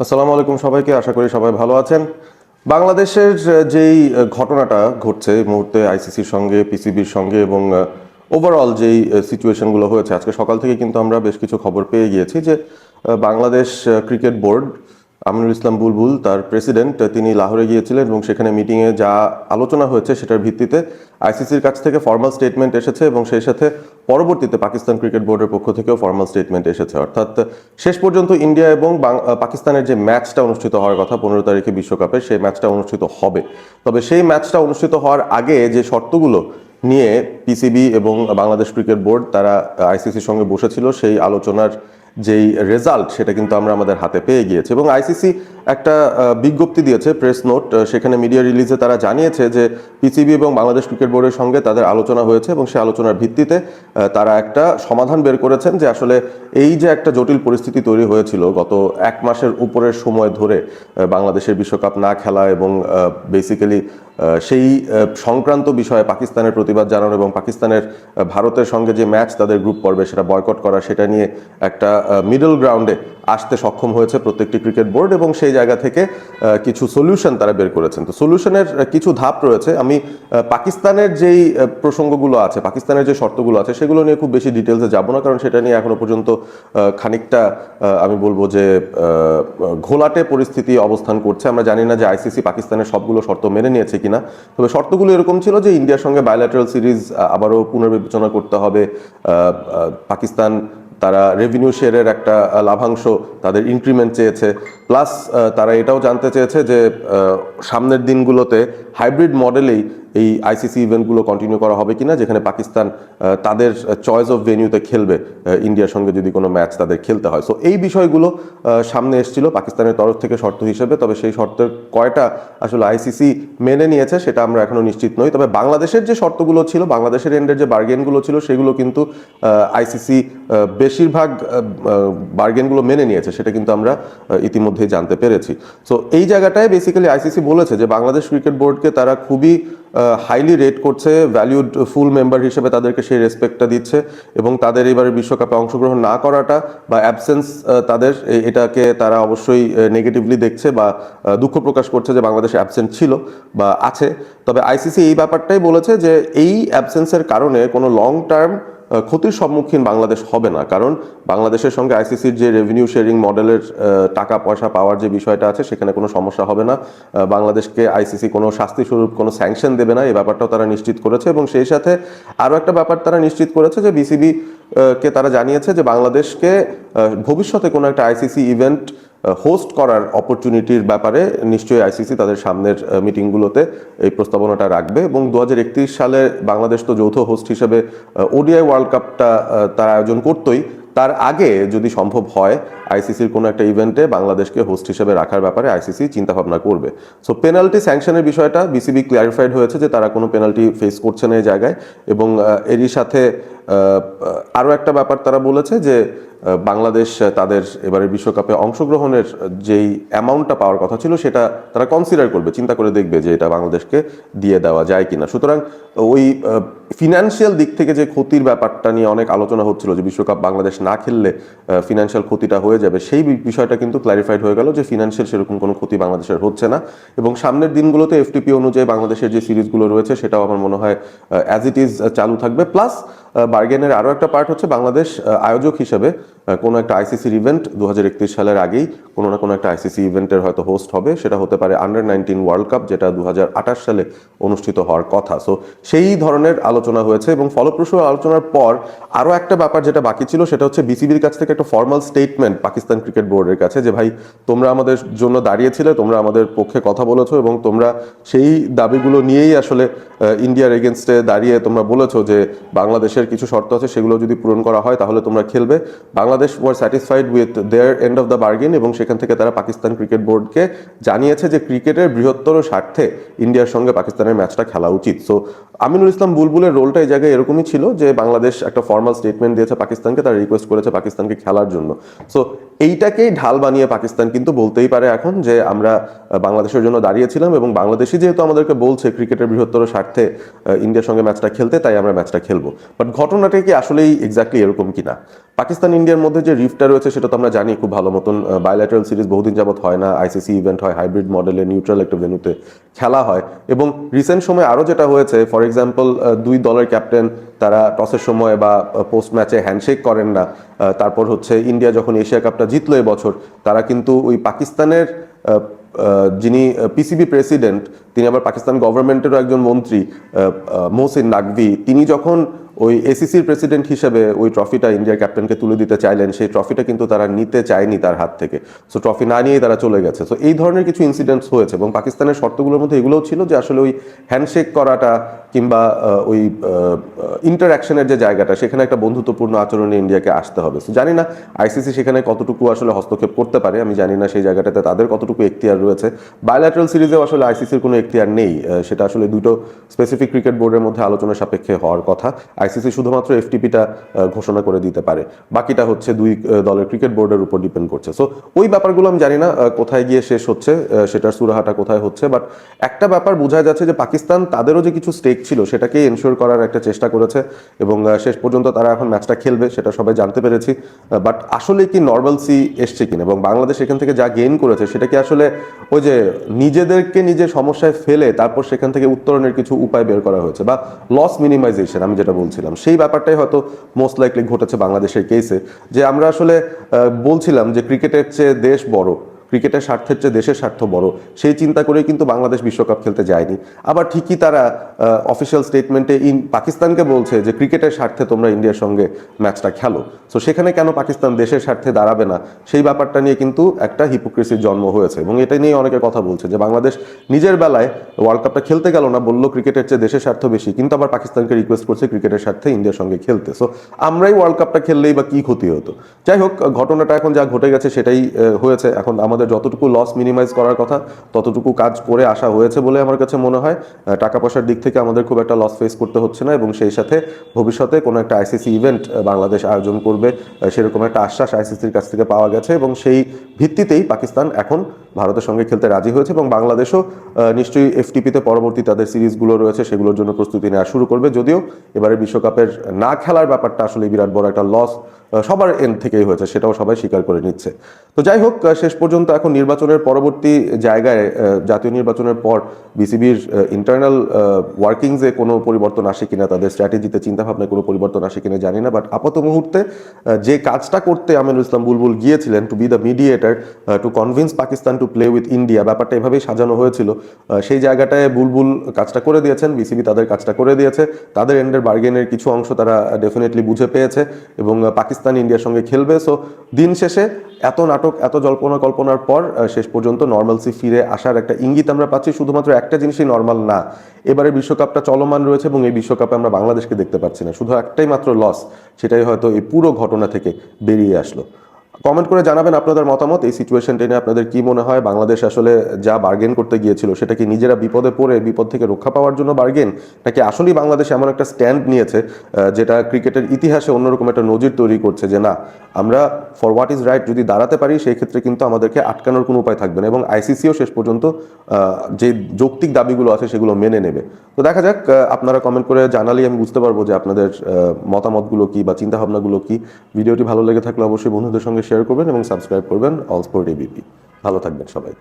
আসসালামু আলাইকুম সবাইকে, আশা করি সবাই ভালো আছেন। বাংলাদেশের যেই ঘটনাটা ঘটছে এই মুহূর্তে আইসিসির সঙ্গে, পিসিবির সঙ্গে এবং ওভারঅল যেই সিচুয়েশনগুলো হয়েছে, আজকে সকাল থেকে কিন্তু আমরা বেশ কিছু খবর পেয়ে গিয়েছি যে বাংলাদেশ ক্রিকেট বোর্ড আমিনুল ইসলাম বুলবুল, তার প্রেসিডেন্ট তিনি লাহোরে গিয়েছিলেন এবং সেখানে মিটিংয়ে যা আলোচনা হয়েছে সেটার ভিত্তিতে আইসিসির কাছ থেকে ফর্মাল স্টেটমেন্ট এসেছে এবং সেই সাথে পরবর্তীতে পাকিস্তান ক্রিকেট বোর্ডের পক্ষ থেকেও ফর্মাল স্টেটমেন্ট এসেছে। অর্থাৎ শেষ পর্যন্ত ইন্ডিয়া এবং পাকিস্তানের যে ম্যাচটা অনুষ্ঠিত হওয়ার কথা পনেরো তারিখে বিশ্বকাপে, সেই ম্যাচটা অনুষ্ঠিত হবে। তবে সেই ম্যাচটা অনুষ্ঠিত হওয়ার আগে যে শর্তগুলো নিয়ে পিসিবি এবং বাংলাদেশ ক্রিকেট বোর্ড তারা আইসিসির সঙ্গে বসেছিল, সেই আলোচনার যেই রেজাল্ট সেটা কিন্তু আমরা আমাদের হাতে পেয়ে গিয়েছি এবং আইসিসি একটা বিজ্ঞপ্তি দিয়েছে প্রেস নোট সেখানে মিডিয়া রিলিজে তারা জানিয়েছে যে পিসিবি এবং বাংলাদেশ ক্রিকেট বোর্ডের সঙ্গে তাদের আলোচনা হয়েছে এবং সেই আলোচনার ভিত্তিতে তারা একটা সমাধান বের করেছেন যে আসলে এই যে একটা জটিল পরিস্থিতি তৈরি হয়েছিল গত এক মাসের উপরের সময় ধরে বাংলাদেশের বিশ্বকাপ না খেলা এবং বেসিক্যালি সেই সংক্রান্ত বিষয়ে পাকিস্তানের প্রতিবাদ জানানো এবং পাকিস্তানের ভারতের সঙ্গে যে ম্যাচ তাদের গ্রুপ পর্বে সেটা বয়কট করা, সেটা নিয়ে একটা মিডল গ্রাউন্ডে আসতে সক্ষম হয়েছে প্রত্যেকটি ক্রিকেট বোর্ড এবং সেই জায়গা থেকে কিছু সলিউশন তারা বের করেছেন। তো সলিউশনের কিছু ধাপ রয়েছে। আমি পাকিস্তানের যেই প্রসঙ্গগুলো আছে, পাকিস্তানের যে শর্তগুলো আছে, সেগুলো নিয়ে খুব বেশি ডিটেলসে যাব না, কারণ সেটা নিয়ে এখনও পর্যন্ত খানিকটা আমি বলব যে ঘোলাটে পরিস্থিতি অবস্থান করছে। আমরা জানি না যে আইসিসি পাকিস্তানের সবগুলো শর্ত মেনে নিয়েছে কিনা। তবে শর্তগুলো এরকম ছিল যে ইন্ডিয়ার সঙ্গে বায়োল্যাটারাল সিরিজ আবারও পুনর্বিবেচনা করতে হবে। পাকিস্তান তারা রেভিনিউ শেয়ারের একটা লাভাংশ তাদের ইনক্রিমেন্ট চেয়েছে। প্লাস তারা এটাও জানতে চেয়েছে যে সামনের দিনগুলোতে হাইব্রিড মডেলেই এই আইসিসি ইভেন্টগুলো কন্টিনিউ করা হবে কিনা, যেখানে পাকিস্তান তাদের চয়েস অফ ভেনিউতে খেলবে ইন্ডিয়ার সঙ্গে যদি কোনো ম্যাচ তাদের খেলতে হয়। সো এই বিষয়গুলো সামনে এসেছিল পাকিস্তানের তরফ থেকে শর্ত হিসেবে, তবে সেই শর্তের কয়টা আসলে আইসিসি মেনে নিয়েছে সেটা আমরা এখনও নিশ্চিত নই। তবে বাংলাদেশের যে শর্তগুলো ছিল, বাংলাদেশের এন্ডের যে বার্গেনগুলো ছিল, সেগুলো কিন্তু আইসিসি বেশিরভাগ বার্গেনগুলো মেনে নিয়েছে, সেটা কিন্তু আমরা ইতিমধ্যেই জানতে পেরেছি। সো এই জায়গাটায় বেসিক্যালি আইসিসি বলেছে যে, বাংলাদেশ ক্রিকেট বোর্ডকে তারা খুবই হাইলি রেট করছে ভ্যালিউড ফুল মেম্বার হিসেবে তাদেরকে সেই রেসপেক্টটা দিচ্ছে এবং তাদের এবারে বিশ্বকাপে অংশগ্রহণ না করাটা বা অ্যাবসেন্স তাদের এটাকে তারা অবশ্যই নেগেটিভলি দেখছে বা দুঃখ প্রকাশ করছে যে বাংলাদেশ অ্যাবসেন্ট ছিল বা আছে। তবে আইসিসি এই ব্যাপারটাই বলেছে যে এই অ্যাবসেন্সের কারণে কোনো লং টার্ম ক্ষতির সম্মুখীন বাংলাদেশ হবে না। কারণ বাংলাদেশের সঙ্গে আইসিসির যে রেভিনিউ শেয়ারিং মডেলের টাকা পয়সা পাওয়ার যে বিষয়টা আছে, সেখানে কোনো সমস্যা হবে না। বাংলাদেশকে আইসিসি কোনো শাস্তি স্বরূপ কোনো স্যাংশন দেবে না। এই ব্যাপারটাও তারা নিশ্চিত করেছে এবং সেই সাথে আরও একটা ব্যাপার তারা নিশ্চিত করেছে যে বিসিবি কে তারা জানিয়েছে যে বাংলাদেশকে ভবিষ্যতে কোনো একটা আইসিসি ইভেন্ট হোস্ট করার অপরচুনিটির ব্যাপারে নিশ্চয়ই আইসিসি তাদের সামনের মিটিংগুলোতে এই প্রস্তাবনাটা রাখবে এবং দু হাজার একত্রিশ সালে বাংলাদেশ তো যৌথ হোস্ট হিসেবে ওডিআই ওয়ার্ল্ড কাপটা তার আয়োজন করতোই। তার আগে যদি সম্ভব হয় আইসিসির কোনো একটা ইভেন্টে বাংলাদেশকে হোস্ট হিসেবে রাখার ব্যাপারে আইসিসি চিন্তাভাবনা করবে। সো পেনাল্টি স্যাংশনের বিষয়টা বিসিবি ক্লিয়ারিফাইড হয়েছে যে তারা কোনো পেনাল্টি ফেস করছে না এই জায়গায় এবং এরই সাথে আরও একটা ব্যাপার তারা বলেছে যে বাংলাদেশ তাদের এবারের বিশ্বকাপে অংশগ্রহণের যেই অ্যামাউন্টটা পাওয়ার কথা ছিল, সেটা তারা কনসিডার করবে, চিন্তা করে দেখবে যে এটা বাংলাদেশকে দিয়ে দেওয়া যায় কিনা। সুতরাং ওই ফিনান্সিয়াল দিক থেকে যে ক্ষতির ব্যাপারটা নিয়ে অনেক আলোচনা হচ্ছিল, যে বিশ্বকাপ বাংলাদেশ না খেললে ফিনান্সিয়াল ক্ষতিটা হয়ে যাবে, সেই বিষয়টা কিন্তু ক্ল্যারিফাইড হয়ে গেল যে ফিনান্সিয়াল সেরকম কোনো ক্ষতি বাংলাদেশের হচ্ছে না। এবং সামনের দিনগুলোতে এফটিপি অনুযায়ী বাংলাদেশের যে সিরিজগুলো রয়েছে, সেটাও আমার মনে হয় অ্যাজ ইট ইজ চালু থাকবে। প্লাস বার্গেনের আরও একটা পার্ট হচ্ছে বাংলাদেশ আয়োজক হিসেবে। কোনো একটা আইসিসির ইভেন্ট দু হাজার একত্রিশ সালের আগেই কোনো না কোনো একটা আইসিসি ইভেন্টের হয়তো হোস্ট হবে। সেটা হতে পারে আন্ডার নাইনটিন ওয়ার্ল্ড কাপ যেটা দু সালে অনুষ্ঠিত হওয়ার কথা। সো সেই ধরনের আলোচনা হয়েছে এবং ফলপ্রসূ আলোচনার পর আরও একটা ব্যাপার যেটা বাকি ছিল, সেটা হচ্ছে বিসিবির কাছ থেকে একটা ফর্মাল স্টেটমেন্ট পাকিস্তান ক্রিকেট বোর্ডের কাছে যে, ভাই, তোমরা আমাদের জন্য দাঁড়িয়েছিলে, তোমরা আমাদের পক্ষে কথা বলেছ এবং তোমরা সেই দাবিগুলো নিয়েই আসলে ইন্ডিয়ার এগেনস্টে দাঁড়িয়ে তোমরা বলেছ যে, বাংলাদেশের কিছু শর্ত আছে, সেগুলো যদি পূরণ করা হয়, তাহলে তোমরা খেলবে। Bangladesh were satisfied with their end of the bargain এবং সেখান থেকে তারা পাকিস্তান ক্রিকেট বোর্ডকে জানিয়েছে যে ক্রিকেটের বৃহত্তর স্বার্থে ইন্ডিয়ার সঙ্গে পাকিস্তানের ম্যাচটা খেলা উচিত। সো আমিনুল ইসলাম বুলবুলের রোলটা এই জায়গায় এরকমই ছিল যে বাংলাদেশ একটা ফর্মাল স্টেটমেন্ট দিয়েছে পাকিস্তানকে, তারা রিকোয়েস্ট করেছে পাকিস্তানকে খেলার জন্য। সো এইটাকেই ঢাল বানিয়ে পাকিস্তান কিন্তু বলতেই পারে এখন যে আমরা বাংলাদেশের জন্য দাঁড়িয়েছিলাম এবং বাংলাদেশই যেহেতু আমাদেরকে বলছে ক্রিকেটের বৃহত্তর স্বার্থে ইন্ডিয়ার সঙ্গে ম্যাচটা খেলতে, তাই আমরা ম্যাচটা খেলব। বাট ঘটনাটা কি আসলেই এক্স্যাক্টলি এরকম কিনা? পাকিস্তান ইন্ডিয়ার মধ্যে যে রিফটা রয়েছে সেটা তো আমরা জানি খুব ভালো মতন বায়োল্যাটারাল সিরিজ বহুদিন যাবত হয় না আইসিসি ইভেন্ট হয় হাইব্রিড মডেলে নিউট্রাল একটা ভেন্যুতে খেলা হয়। এবং রিসেন্ট সময় আরও যেটা হয়েছে ফর এক্সাম্পল দুই দলের ক্যাপ্টেন তারা টসের সময় বা পোস্ট ম্যাচে হ্যান্ডশেক করেন না তারপর হচ্ছে ইন্ডিয়া যখন এশিয়া কাপটা জিতলো বছর, তারা কিন্তু ওই পাকিস্তানের যিনি পিসিবি প্রেসিডেন্ট তিনি আবার পাকিস্তান গভর্নমেন্টেরও একজন মন্ত্রী মোহসিন নাকভি, তিনি যখন ওই এসিসির প্রেসিডেন্ট হিসেবে ওই ট্রফিটা ইন্ডিয়ার ক্যাপ্টেনকে তুলে দিতে চাইলেন, সেই ট্রফিটা কিন্তু তারা নিতে চায়নি তার হাত থেকে। সো ট্রফি না নিয়েই তারা চলে গেছে। সো এই ধরনের কিছু ইনসিডেন্টস হয়েছে এবং পাকিস্তানের শর্তগুলোর মধ্যে এগুলোও ছিল যে আসলে ওই হ্যান্ডশেক করাটা কিংবা ওই ইন্টারাকশনের যে জায়গাটা, সেখানে একটা বন্ধুত্বপূর্ণ আচরণে ইন্ডিয়াকে আসতে হবে। সো জানি না আইসিসি সেখানে কতটুকু আসলে হস্তক্ষেপ করতে পারে, আমি জানি না সেই জায়গাটাতে তাদের কতটুকু এখতিয়ার রয়েছে। বায়োল্যাটারাল সিরিজেও আসলে আইসিসির কোনো এখতিয়ার নেই সেটা আসলে দুটো স্পেসিফিক ক্রিকেট বোর্ডের মধ্যে আলোচনা সাপেক্ষে হওয়ার কথা। আইসিসি শুধুমাত্র এফটিপিটা ঘোষণা করে দিতে পারে। বাকিটা হচ্ছে দুই দলের ক্রিকেট বোর্ডের উপর ডিপেন্ড করছে। সো ওই ব্যাপারগুলো আমি জানি না কোথায় গিয়ে শেষ হচ্ছে সেটার সুরাহাটা কোথায় হচ্ছে বাট একটা ব্যাপার বোঝা যাচ্ছে যে পাকিস্তান তাদেরও যে কিছু স্টেক ছিল সেটাকে এনশিওর করার একটা চেষ্টা করেছে, এবং শেষ পর্যন্ত তারা এখন ম্যাচটা খেলবে, সেটা সবাই জানতে পেরেছি বাট আসলে কি নর্মালসি এসছে কিনা, এবং বাংলাদেশ এখান থেকে যা গেইন করেছে, সেটা কি আসলে ওই যে নিজেদেরকে নিজে সমস্যায় ফেলে, তারপর সেখান থেকে উত্তরণের কিছু উপায় বের করা হয়েছে, বা লস মিনিমাইজেশন আমি যেটা বলছিলাম। সেই ব্যাপারটাই হয়তো মোস্ট লাইকলি ঘটেছে বাংলাদেশের কেসে যে আমরা আসলে বলছিলাম যে ক্রিকেটের চেয়ে দেশ বড়। ক্রিকেটের স্বার্থের চেয়ে দেশের স্বার্থ বড়। সেই চিন্তা করেই কিন্তু বাংলাদেশ বিশ্বকাপ খেলতে যায়নি। আবার ঠিকই তারা অফিসিয়াল স্টেটমেন্টে ইন পাকিস্তানকে বলছে যে, ক্রিকেটের স্বার্থে তোমরা ইন্ডিয়ার সঙ্গে ম্যাচটা খেলো। সো সেখানে কেন পাকিস্তান দেশের স্বার্থে দাঁড়াবে না? সেই ব্যাপারটা নিয়ে কিন্তু একটা হিপোক্রেসির জন্ম হয়েছে। এবং এটা নিয়ে অনেকে কথা বলছে যে, বাংলাদেশ নিজের বেলায় ওয়ার্ল্ড কাপটা খেলতে গেল না, বলল, ক্রিকেটের চেয়ে দেশের স্বার্থ বেশি। কিন্তু আবার পাকিস্তানকে রিকোয়েস্ট করছে, ক্রিকেটের স্বার্থে ইন্ডিয়ার সঙ্গে খেলতে। সো আমরাই ওয়ার্ল্ড কাপটা খেললেই বা কি ক্ষতি হতো? যাই হোক, ঘটনাটা এখন যা ঘটে গেছে সেটাই হয়েছে। এখন আমাদের যতটুকু লস মিনিমাইজ করার কথা, ততটুকু কাজ করে আসা হয়েছে বলে আমার কাছে মনে হয়। টাকা পয়সার দিক থেকে আমাদের খুব একটা লস ফেস করতে হচ্ছে না এবং সেই সাথে ভবিষ্যতে কোনো একটা আইসিসি ইভেন্ট বাংলাদেশ আয়োজন করবে সেরকম একটা আশ্বাস আইসিসির কাছ থেকে পাওয়া গেছে এবং সেই ভিত্তিতেই পাকিস্তান এখন ভারতের সঙ্গে খেলতে রাজি হয়েছে এবং বাংলাদেশও নিশ্চয়ই এফটিপিতে পরবর্তী তাদের সিরিজগুলো রয়েছে, সেগুলোর জন্য প্রস্তুতি নেওয়া শুরু করবে। যদিও এবারে বিশ্বকাপের না খেলার ব্যাপারটা আসলে বিরাট বড় একটা লস সবার এন্ড থেকেই হয়েছে, সেটাও সবাই স্বীকার করে নিচ্ছে। তো যাই হোক শেষ পর্যন্ত এখন নির্বাচনের পরবর্তী জায়গায় জাতীয় নির্বাচনের পর বিসিবির ইন্টারনাল ওয়ার্কিংসে কোনো পরিবর্তন আসে কিনা, তাদের স্ট্র্যাটেজিতে চিন্তাভাবনায় কোনো পরিবর্তন আসে কিনা জানি না বাট আপাত মুহূর্তে যে কাজটা করতে আমিনুল ইসলাম বুলবুল গিয়েছিলেন to be the mediator to convince Pakistan to play with India ব্যাপারটা এভাবেই সাজানো হয়েছিল। সেই জায়গাটায় বুলবুল কাজটা করে দিয়েছেন, বিসিবি তাদের কাজটা করে দিয়েছে। তাদের এন্ডের বার্গেনের কিছু অংশ তারা ডেফিনেটলি বুঝে পেয়েছে এবং পাকিস্তান ইন্ডিয়ার সঙ্গে খেলবে। সো দিন শেষে এত নাটক, এত জল্পনা কল্পনার পর শেষ পর্যন্ত নর্মালসি ফিরে আসার একটা ইঙ্গিত আমরা পাচ্ছি। শুধুমাত্র একটা জিনিসই নর্মাল না, এবারে বিশ্বকাপটা চলমান রয়েছে এবং এই বিশ্বকাপে আমরা বাংলাদেশকে দেখতে পাচ্ছি না। শুধু একটাই মাত্র লস সেটাই হয়তো এই পুরো ঘটনা থেকে বেরিয়ে আসলো। কমেন্ট করে জানাবেন আপনাদের মতামত, এই সিচুয়েশনটা নিয়ে আপনাদের কি মনে হয়? বাংলাদেশ আসলে যা বার্গেন করতে গিয়েছিল, সেটা কি নিজেরা বিপদে পড়ে, বিপদ থেকে রক্ষা পাওয়ার জন্য বার্গেন নাকি আসলেই বাংলাদেশ এমন একটা স্ট্যান্ড নিয়েছে যেটা ক্রিকেটের ইতিহাসে অন্যরকম একটা নজির তৈরি করছে, যে না, আমরা ফর হোয়াট ইজ রাইট যদি দাঁড়াতে পারি, সেই ক্ষেত্রে কিন্তু আমাদেরকে আটকানোর কোনো উপায় থাকবে না। এবং আইসিসিও শেষ পর্যন্ত যে যৌক্তিক দাবিগুলো আছে, সেগুলো মেনে নেবে। তো দেখা যাক আপনারা কমেন্ট করে জানালেই আমি বুঝতে পারব যে আপনাদের মতামতগুলো কি বা চিন্তাভাবনাগুলো কি। ভিডিওটি ভালো লেগে থাকলে অবশ্যই বন্ধুদের সঙ্গে শেয়ার করবেন এবং সাবস্ক্রাইব করবেন অল স্পোর্ট এবিপি ভালো থাকবেন সবাই।